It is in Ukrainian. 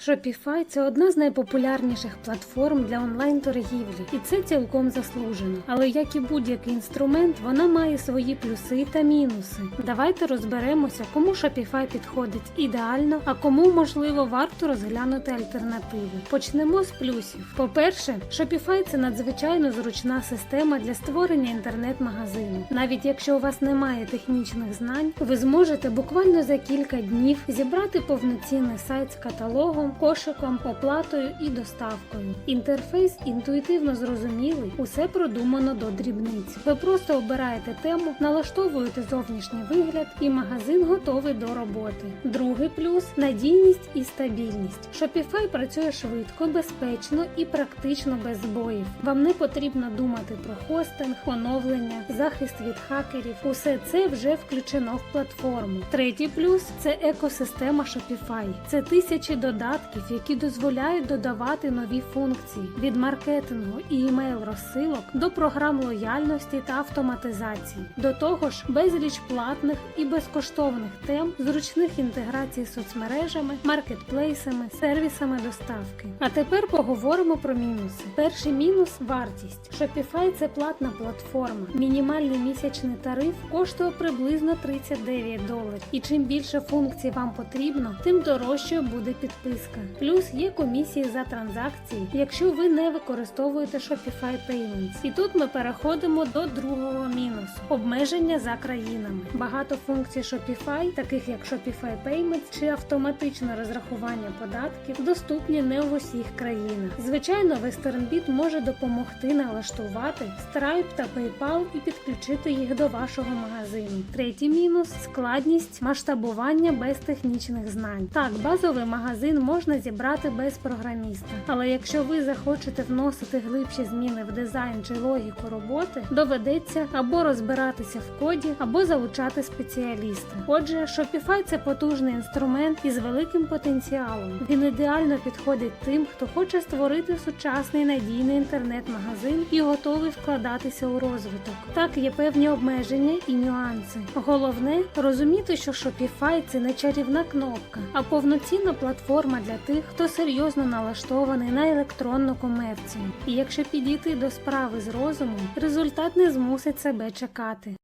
Shopify – це одна з найпопулярніших платформ для онлайн-торгівлі, і це цілком заслужено. Але як і будь-який інструмент, вона має свої плюси та мінуси. Давайте розберемося, кому Shopify підходить ідеально, а кому можливо варто розглянути альтернативи. Почнемо з плюсів. По-перше, Shopify – це надзвичайно зручна система для створення інтернет-магазину. Навіть якщо у вас немає технічних знань, ви зможете буквально за кілька днів зібрати повноцінний сайт з каталогом, кошиком, оплатою і доставкою. Інтерфейс інтуїтивно зрозумілий, усе продумано до дрібниць. Ви просто обираєте тему, налаштовуєте зовнішній вигляд, і магазин готовий до роботи. Другий плюс надійність і стабільність. Shopify працює швидко, безпечно і практично без збоїв. Вам не потрібно думати про хостинг, оновлення, захист від хакерів. Усе це вже включено в платформу. Третій плюс це екосистема Shopify. Це тисячі додатків, які дозволяють додавати нові функції від маркетингу і імейл розсилок до програм лояльності та автоматизації. До того ж, безліч платних і безкоштовних тем, зручних інтеграцій з соцмережами, маркетплейсами, сервісами доставки. А тепер поговоримо про мінуси. Перший мінус вартість. Shopify – це платна платформа. Мінімальний місячний тариф коштує приблизно 39 доларів. І чим більше функцій вам потрібно, тим дорожчою буде підписка. Плюс є комісії за транзакції, якщо ви не використовуєте Shopify Payments. І тут ми переходимо до другого мінусу обмеження за країнами. Багато функцій Shopify, таких як Shopify Payments чи автоматичне розрахування податків, доступні не в усіх країнах. Звичайно, WesternBit може допомогти налаштувати Stripe та PayPal і підключити їх до вашого магазину. Третій мінус складність масштабування без технічних знань. Так, базовий магазин можна зібрати без програміста, але якщо ви захочете вносити глибші зміни в дизайн чи логіку роботи, доведеться або розбиратися в коді, або залучати спеціаліста. Отже, Shopify – це потужний інструмент із великим потенціалом. Він ідеально підходить тим, хто хоче створити сучасний надійний інтернет-магазин і готовий вкладатися у розвиток. Так, є певні обмеження і нюанси. Головне розуміти, що Shopify – це не чарівна кнопка, а повноцінна платформа для тих, хто серйозно налаштований на електронну комерцію. І якщо підійти до справи з розумом, результат не змусить себе чекати.